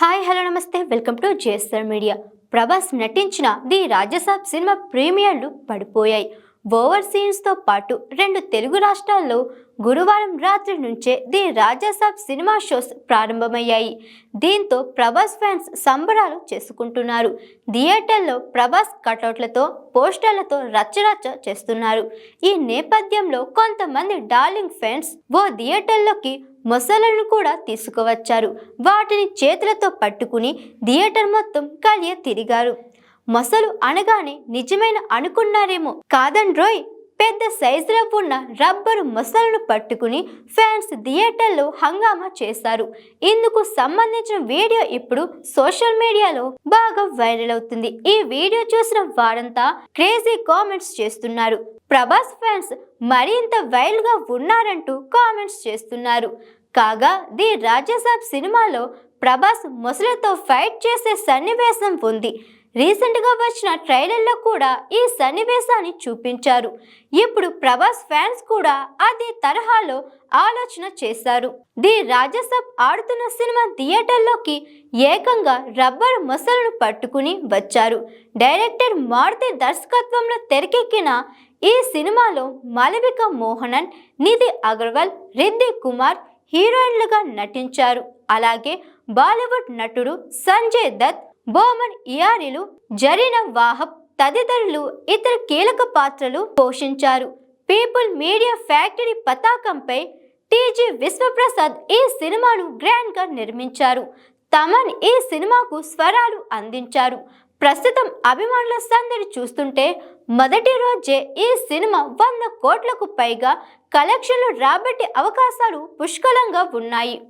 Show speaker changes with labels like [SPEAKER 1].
[SPEAKER 1] Hi hello నమస్తే. Welcome to JSR media. Prabhas నటించిన the Raja Saab cinema ప్రీమియర్లు పడిపోయాయి. ఓవర్సీన్స్తో పాటు రెండు తెలుగు రాష్ట్రాల్లో గురువారం రాత్రి నుంచే ది రాజాసాబ్ సినిమా షోస్ ప్రారంభమయ్యాయి. దీంతో ప్రభాస్ ఫ్యాన్స్ సంబరాలు చేసుకుంటున్నారు. థియేటర్లో ప్రభాస్ కటౌట్లతో పోస్టర్లతో రచ్చరచ్చ చేస్తున్నారు. ఈ నేపథ్యంలో కొంతమంది డార్లింగ్ ఫ్యాన్స్ ఓ థియేటర్లోకి మొసలను కూడా తీసుకువచ్చారు. వాటిని చేతులతో పట్టుకుని థియేటర్ మొత్తం కలియ తిరిగారు. మొసలు అనగానే నిజమైన అనుకున్నారేమో కాదండ్రోయ్ పెద్ద సైజులో ఉన్న రబ్బరు మొసలను పట్టుకుని ఫ్యాన్స్ థియేటర్లో హంగామా చేశారు. ఇందుకు సంబంధించిన వీడియో ఇప్పుడు సోషల్ మీడియాలో బాగా వైరల్ అవుతుంది. ఈ వీడియో చూసిన వారంతా క్రేజీ కామెంట్స్ చేస్తున్నారు. ప్రభాస్ ఫ్యాన్స్ మరింత వైల్డ్గా ఉన్నారంటూ కామెంట్స్ చేస్తున్నారు. కాగా ది రాజసాబ్ సినిమాలో ప్రభాస్ మొసలతో ఫైట్ చేసే సన్నివేశం ఉంది. రీసెంట్గా వచ్చిన ట్రైలర్లో కూడా ఈ సన్నివేశాన్ని చూపించారు. ఇప్పుడు ప్రభాస్ ఫ్యాన్స్ కూడా అదే తరహాలో ఆలోచన చేశారు. ది రాజసబ్ ఆడుతున్న సినిమా థియేటర్లోకి ఏకంగా రబ్బర్ మొసలను పట్టుకుని వచ్చారు. డైరెక్టర్ మారుతి దర్శకత్వంలో తెరకెక్కిన ఈ సినిమాలో మాలవిక మోహనన్ నిధి అగర్వాల్ రిద్ది కుమార్ హీరోయిన్లుగా నటించారు. అలాగే బాలీవుడ్ నటుడు సంజయ్ దత్ బోమన్ ఇయారిలు జరీన వాహబ్ తదితరులు ఇతర కీలక పాత్రలు పోషించారు. పీపుల్ మీడియా ఫ్యాక్టరీ పతాకంపై టీజీ విశ్వప్రసాద్ ఈ సినిమాను గ్రాండ్గా నిర్మించారు. తమన్ ఈ సినిమాకు స్వరాలు అందించారు. ప్రస్తుతం అభిమానుల సందడి చూస్తుంటే మొదటి రోజే ఈ సినిమా వంద కోట్లకు పైగా కలెక్షన్లు రాబట్టే అవకాశాలు పుష్కలంగా ఉన్నాయి.